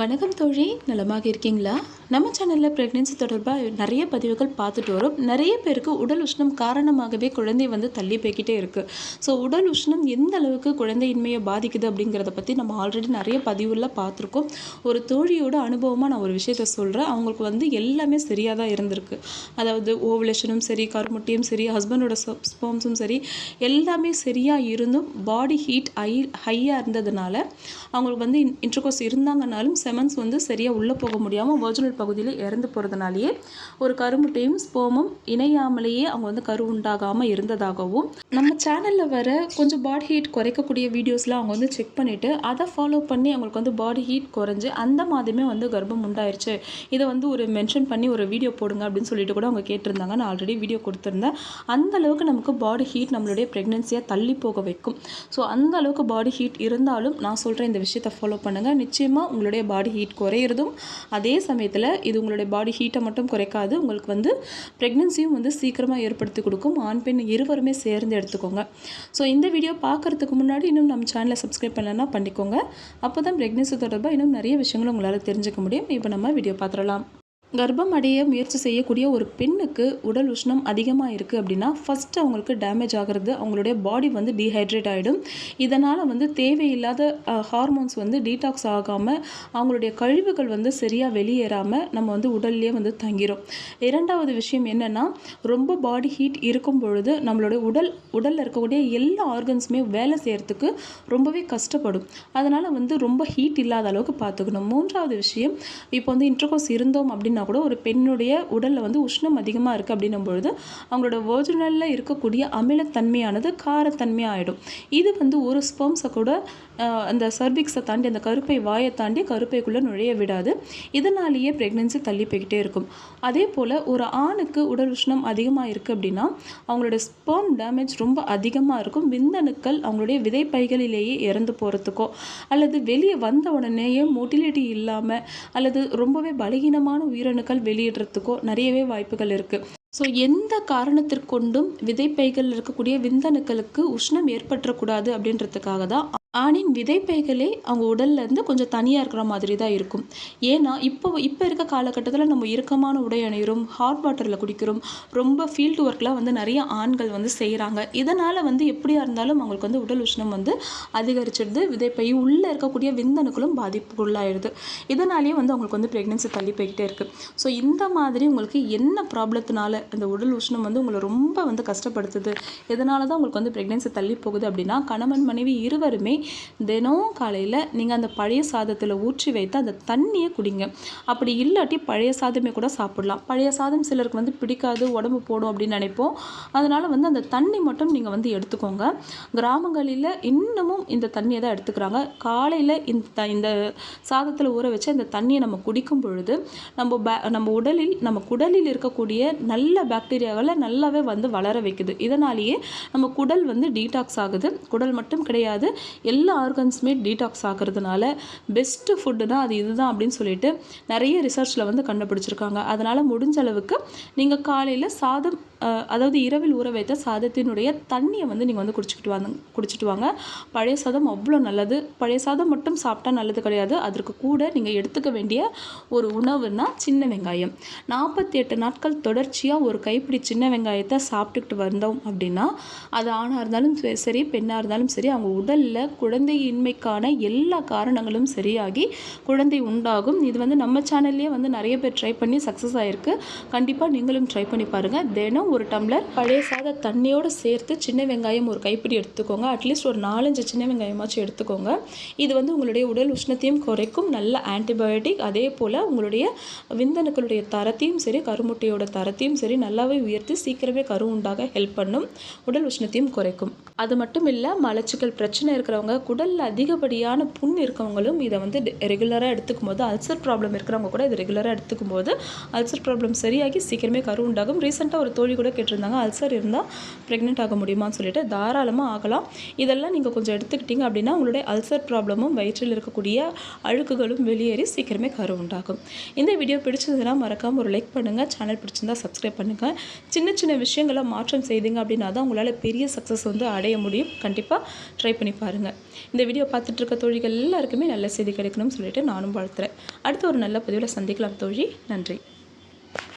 வணக்கம் தோழி. நலமாக இருக்கீங்களா? நம்ம சேனலில் ப்ரெக்னென்சி தொடர்பாக நிறைய பதிவுகள் பார்த்துட்டு வரும். நிறைய பேருக்கு உடல் உஷ்ணம் காரணமாகவே குழந்தை வந்து தள்ளி போய்கிட்டே இருக்குது ஸோ உடல் உஷ்ணம் எந்த அளவுக்கு குழந்தையின்மையை பாதிக்குது அப்படிங்கிறத பற்றி நம்ம ஆல்ரெடி நிறைய பதிவுகளில் பார்த்துருக்கோம். ஒரு தோழியோட அனுபவமாக நான் ஒரு விஷயத்த சொல்கிறேன் அவங்களுக்கு வந்து எல்லாமே சரியாக தான் இருந்திருக்கு. அதாவது ஓவலேஷனும் சரி கருமுட்டியும் சரி ஹஸ்பண்டோட ஸ்போம்ஸும் சரி எல்லாமே சரியாக இருந்தும் பாடி ஹீட் ஹை ஹையாக இருந்ததுனால அவங்களுக்கு வந்து இன்ட்ரகோஸ் இருந்தாங்கனாலும் செமன்ஸ் வந்து சரியாக உள்ளே போக முடியாமல் வர்ஜினல் பகுதியில் இறந்து போகிறதுனாலேயே ஒரு கருமுட்டையும் ஸ்போமும் இணையாமலேயே அவங்க வந்து கரு உண்டாகாமல் இருந்ததாகவும் நம்ம சேனலில் வர கொஞ்சம் பாடி ஹீட் குறைக்கக்கூடிய வீடியோஸ்லாம் அவங்க வந்து செக் பண்ணிவிட்டு அதை ஃபாலோ பண்ணி அவங்களுக்கு வந்து பாடி ஹீட் குறைஞ்சி அந்த மாதமே வந்து கர்ப்பம் உண்டாயிருச்சு. இதை வந்து ஒரு மென்ஷன் பண்ணி ஒரு வீடியோ போடுங்க அப்படின்னு சொல்லிட்டு கூட அவங்க கேட்டிருந்தாங்க. நான் ஆல்ரெடி வீடியோ கொடுத்துருந்தேன். அந்த அளவுக்கு நமக்கு பாடி ஹீட் நம்மளுடைய ப்ரெக்னென்சியாக தள்ளி போக வைக்கும். ஸோ அந்த அளவுக்கு பாடி ஹீட் இருந்தாலும் நான் சொல்கிற இந்த விஷயத்தை ஃபாலோ பண்ணுங்கள் நிச்சயமாக உங்களுடைய பாடி பாடி ஹீட் குறையிறதும் அதே சமயத்தில் இது உங்களுடைய பாடி ஹீட்டை மட்டும் குறைக்காது. உங்களுக்கு வந்து ப்ரெக்னென்சியும் வந்து சீக்கிரமாக ஏற்படுத்தி கொடுக்கும். ஆண் பெண் இருவருமே சேர்ந்து எடுத்துக்கோங்க. ஸோ இந்த வீடியோ பார்க்குறதுக்கு முன்னாடி இன்னும் நம்ம சேனலை சப்ஸ்கிரைப் பண்ணலன்னா பண்ணிக்கோங்க. அப்போ தான் ப்ரெக்னென்சி தொடர்பாக இன்னும் நிறைய விஷயங்களை உங்களால் தெரிஞ்சுக்க முடியும். இப்போ நம்ம வீடியோ பார்த்துடலாம். கர்ப்பம் அடைய முயற்சி செய்யக்கூடிய ஒரு பெண்ணுக்கு உடல் உஷ்ணம் அதிகமாக இருக்குது அப்படின்னா ஃபஸ்ட்டு அவங்களுக்கு டேமேஜ் ஆகிறது அவங்களுடைய பாடி வந்து டீஹைட்ரேட் ஆகிடும் இதனால் வந்து தேவையில்லாத ஹார்மோன்ஸ் வந்து டீடாக்ஸ் ஆகாமல் அவங்களுடைய கழிவுகள் வந்து சரியாக வெளியேறாமல் நம்ம வந்து உடல்லையே வந்து தங்கிடும் இரண்டாவது விஷயம் என்னென்னா ரொம்ப பாடி ஹீட் இருக்கும் பொழுது நம்மளுடைய உடல் உடலில் இருக்கக்கூடிய எல்லா ஆர்கன்ஸுமே வேலை செய்கிறதுக்கு ரொம்பவே கஷ்டப்படும். அதனால் வந்து ரொம்ப ஹீட் இல்லாத அளவுக்கு பார்த்துக்கணும். மூன்றாவது விஷயம் இப்போ வந்து இன்டர்கோஸ் இருந்தோம் அப்படின்னா கூட ஒரு பெண்ணுடைய உடலில் வந்து உஷ்ணம் அதிகமாக இருக்குது அப்படின்னும் பொழுது அவங்களோட ஒரிஜினலில் இருக்கக்கூடிய அமிலத்தன்மையானது காரத்தன்மை ஆகிடும் இது வந்து ஒரு ஸ்பெர்ம்ஸை கூட அந்த சர்விக்ஸை தாண்டி அந்த கருப்பை வாயை தாண்டி கருப்பைக்குள்ளே நுழைய விடாது. இதனாலேயே ப்ரெக்னென்சி தள்ளி போய்கிட்டே இருக்கும். அதே போல் ஒரு ஆணுக்கு உடல் உஷ்ணம் அதிகமாக இருக்குது அப்படின்னா அவங்களோட ஸ்பெர்ம் டேமேஜ் ரொம்ப அதிகமாக இருக்கும். விந்தணுக்கள் அவங்களுடைய விதைப்பைகளிலேயே இறந்து போகிறதுக்கோ அல்லது வெளியே வந்த உடனேயே மொட்டிலிட்டி இல்லாமல் அல்லது ரொம்பவே பலகீனமான உயிரணுக்கள் வெளியிடுறதுக்கோ நிறையவே வாய்ப்புகள் இருக்குது ஸோ எந்த காரணத்திற்கொண்டும் விதைப்பைகளில் இருக்கக்கூடிய விந்தணுக்களுக்கு உஷ்ணம் ஏற்பட்டுறக்கூடாது அப்படின்றதுக்காக தான் ஆணின் விதைப்பைகளே அவங்க உடல்லேருந்து கொஞ்சம் தனியாக இருக்கிற மாதிரி தான் இருக்கும். ஏன்னா இப்போ இப்போ இருக்க காலகட்டத்தில் நம்ம இறுக்கமான உடை அணிகிறோம் ஹாட் வாட்டரில் குடிக்கிறோம் ரொம்ப ஃபீல்டு ஒர்க்லாம் வந்து நிறைய ஆண்கள் வந்து செய்கிறாங்க இதனால் வந்து எப்படியா இருந்தாலும் அவங்களுக்கு வந்து உடல் உஷ்ணம் வந்து அதிகரிச்சிடுது விதைப்பை உள்ளே இருக்கக்கூடிய விந்தணுக்களும் பாதிப்புக்குள்ளாயிடுது. இதனாலேயே வந்து அவங்களுக்கு வந்து ப்ரெக்னென்சி தள்ளி போய்கிட்டே இருக்குது ஸோ இந்த மாதிரி உங்களுக்கு என்ன ப்ராப்ளத்தினால இந்த உடல் உஷ்ணம் வந்து உங்களை ரொம்ப வந்து கஷ்டப்படுத்துது? இதனால தான் உங்களுக்கு வந்து ப்ரெக்னென்சி தள்ளி போகுது அப்படின்னா கணவன் மனைவி இருவருமே தினம் காலையில் நீங்கள் அந்த பழைய சாதத்தில் ஊற்றி வைத்து அந்த தண்ணியை குடிங்க. அப்படி இல்லாட்டி பழைய சாதமே கூட சாப்பிடலாம். பழைய சாதம் சிலருக்கு வந்து பிடிக்காது உடம்பு போடும் அப்படின்னு நினைப்போம். அதனால் வந்து அந்த தண்ணி மட்டும் நீங்கள் வந்து எடுத்துக்கோங்க. கிராமங்களில் இன்னமும் இந்த தண்ணியை தான் எடுத்துக்கிறாங்க. காலையில் இந்த இந்த சாதத்தில் ஊற வச்சு அந்த தண்ணியை நம்ம குடிக்கும் பொழுது நம்ம பே நம்ம உடலில் நம்ம குடலில் இருக்கக்கூடிய நல்ல பாக்டீரியாவில் நல்லாவே வந்து வளர வைக்குது. இதனாலேயே நம்ம குடல் வந்து டீடாக்ஸ் ஆகுது. குடல் மட்டும் கிடையாது எல்லா ஆர்கன்ஸுமே டீடாக்ஸ் ஆகிறதுனால பெஸ்ட்டு ஃபுட்டு தான் அது இதுதான் அப்படின்னு சொல்லிட்டு நிறைய ரிசர்ச்சில் வந்து கண்டுபிடிச்சிருக்காங்க. அதனால் முடிஞ்ச அளவுக்கு நீங்கள் காலையில் சாதம் அதாவது இரவில் ஊற வைத்த சாதத்தினுடைய தண்ணியை வந்து நீங்கள் வந்து குடிச்சிக்கிட்டு வாங்க குடிச்சிட்டு வாங்க. பழைய சாதம் அவ்வளோ நல்லது. பழைய சாதம் மட்டும் சாப்பிட்டா நல்லது கிடையாது. அதற்கு கூட நீங்கள் எடுத்துக்க வேண்டிய ஒரு உணவுனா சின்ன வெங்காயம். நாற்பத்தி எட்டு நாட்கள் தொடர்ச்சியாக ஒரு கைப்பிடி சின்ன வெங்காயத்தை சாப்பிட்டுக்கிட்டு வந்தோம் அப்படின்னா அது ஆணாக இருந்தாலும் சரி, சரி பெண்ணாக இருந்தாலும் சரி அவங்க உடலில் குழந்தையின்மைக்கான எல்லா காரணங்களும் சரியாகி குழந்தை உண்டாகும். இது வந்து நம்ம சேனல்லே வந்து நிறைய பேர் ட்ரை பண்ணி சக்ஸஸ் ஆகிருக்கு கண்டிப்பாக நீங்களும் ட்ரை பண்ணி பாருங்கள் தினம் ஒரு டம்ளர் பழைய சாத தண்ணியோடு சேர்த்து சின்ன வெங்காயம் ஒரு கைப்பிடி எடுத்துக்கோங்க. அட்லீஸ்ட் ஒரு நாலஞ்சு சின்ன வெங்காயமாச்சும் எடுத்துக்கோங்க. இது வந்து உங்களுடைய உடல் உஷ்ணத்தையும் குறைக்கும். நல்ல ஆன்டிபயோட்டிக் அதே போல் உங்களுடைய விந்தணுக்களுடைய தரத்தையும் சரி கருமுட்டையோட தரத்தையும் சரி நல்லாவே உயர்த்தி சீக்கிரமே கரு உண்டாக ஹெல்ப் பண்ணும். உடல் உஷ்ணத்தையும் குறைக்கும். அது மட்டும் இல்லை மலச்சிக்கல் பிரச்சனை இருக்கிறவங்க குடலில் அதிகப்படியான புண் இருக்கவங்களும் இதை வந்து ரெகுலராக எடுத்துக்கும் போது அல்சர் ப்ராப்ளம் இருக்கிறவங்க கூட இது ரெகுலராக எடுத்துக்கும் போது அல்சர் ப்ராப்ளம் சரியாகி சீக்கிரமே கரு உண்டாகும். ரீசெண்டாக ஒரு தோழி கூட கேட்டிருந்தாங்க அல்சர் இருந்தால் ப்ரெக்னென்ட் ஆக முடியுமான்னு சொல்லிட்டு தாராளமாக ஆகலாம். இதெல்லாம் நீங்கள் கொஞ்சம் எடுத்துக்கிட்டீங்க அப்படின்னா உங்களுடைய அல்சர் ப்ராப்ளமும் வயிற்றில் இருக்கக்கூடிய அழுக்குகளும் வெளியேறி சீக்கிரமே கரு உண்டாகும். இந்த வீடியோ பிடிச்சதுன்னா மறக்காமல் ஒரு லைக் பண்ணுங்கள் சேனல் பிடிச்சிருந்தா சப்ஸ்கிரைப் பண்ணுங்கள் சின்ன சின்ன விஷயங்களை மாற்றம் செய்தீங்க அப்படின்னா தான் உங்களால் பெரிய சக்ஸஸ் வந்து அடை அடைய முடியும். கண்டிப்பாக ட்ரை பண்ணி பாருங்கள் இந்த வீடியோ பார்த்துட்டு இருக்க தோழிகள் எல்லாருக்குமே நல்ல செய்தி கிடைக்கணும்னு சொல்லிட்டு நானும் வாழ்த்துறேன். அடுத்த ஒரு நல்ல பதிவில் சந்திக்கலாம் தோழி. நன்றி.